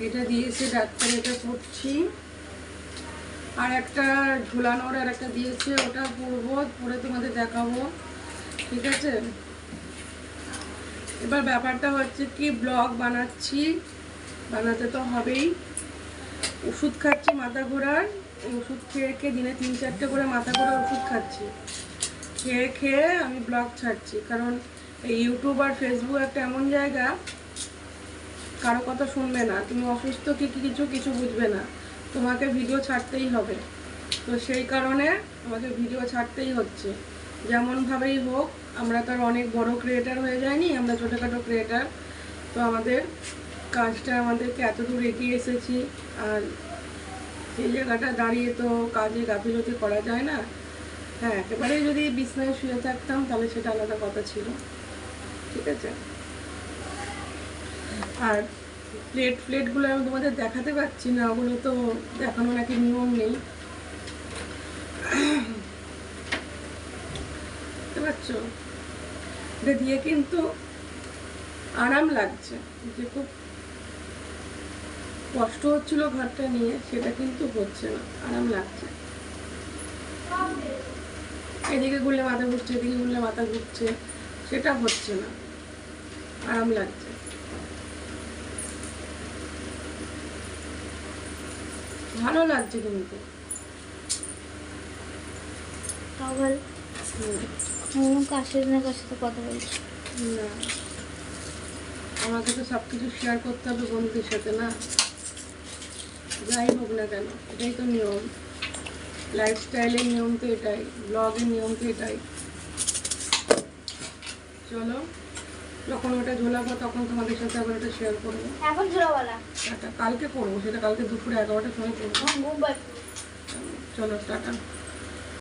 এটা দিয়েছে ডাক্তার, এটা করছি। আর একটা ঝুলানোর আর একটা দিয়েছে, ওটা পরবো, পরে তোমাদের দেখাবো। ঠিক আছে? এবার ব্যাপারটা হচ্ছে কি, ব্লগ বানাচ্ছি। বানাতে তো হবেই। ওষুধ খাচ্ছি মাথা ঘোরার। ওষুধ খেয়ে খেয়ে দিনে তিন, চারটে করে মাথা ঘোরার ওষুধ খাচ্ছি। খেয়ে খেয়ে আমি ব্লগ ছাড়ছি। কারণ এই ইউটিউব আর ফেসবুক একটা এমন জায়গা কারও কথা শুনবে না। তুমি অসুস্থ কি কি কিছু কিছু বুঝবে না। তোমাকে ভিডিও ছাড়তেই হবে। তো সেই কারণে আমাকে ভিডিও ছাড়তেই হচ্ছে। যেমনভাবেই হোক, আমরা তো আর অনেক বড় ক্রিয়েটার হয়ে যায়নি আমরা ছোটোখাটো ক্রিয়েটার তো আমাদের কাজটা আমাদেরকে এত দূর এগিয়ে এসেছি। আর এই জায়গাটা দাঁড়িয়ে তো কাজে গাফিলতি করা যায় না। হ্যাঁ একেবারে যদি বিছনায় শুয়ে থাকতাম, তাহলে সেটা আলাদা কথা ছিল। ঠিক আছে? আর প্লেট প্লেটগুলো আমি তোমাদের দেখাতে পারছি না, ওগুলো তো দেখানো নাকি নিয়ম নেই। বুঝতে এটা দিয়ে কিন্তু আরাম লাগছে, যে খুব কষ্ট হচ্ছিল ঘরটা নিয়ে, সেটা কিন্তু হচ্ছে না, আরাম লাগছে। এদিকে ঘুরলে মাথা ঘুরছে, এদিকে ঘুরলে মাথা ঘুরছে, সেটা হচ্ছে না, আরাম লাগছে। ভালো লাগছে কিন্তু। কাশের না কার সাথে কথা বলছি? না। আমাকে তো সব কিছু শেয়ার করতে হবে বন্ধুদের সাথে না? যাই হোক না কেন এটাই তো নিয়ম। লাইফস্টাইলের নিয়ম তো এটাই ব্লগের নিয়ম তো এটাই। চলো। যখন ওটা ঝোলাবো তখন তোমাদের সাথে আবার ওটা শেয়ার করব। এখন ছোটবেলা টাটা কালকে করব সেটা কালকে দুপুরে এগারোটার সময় করব। ঘুম চলো টাটা।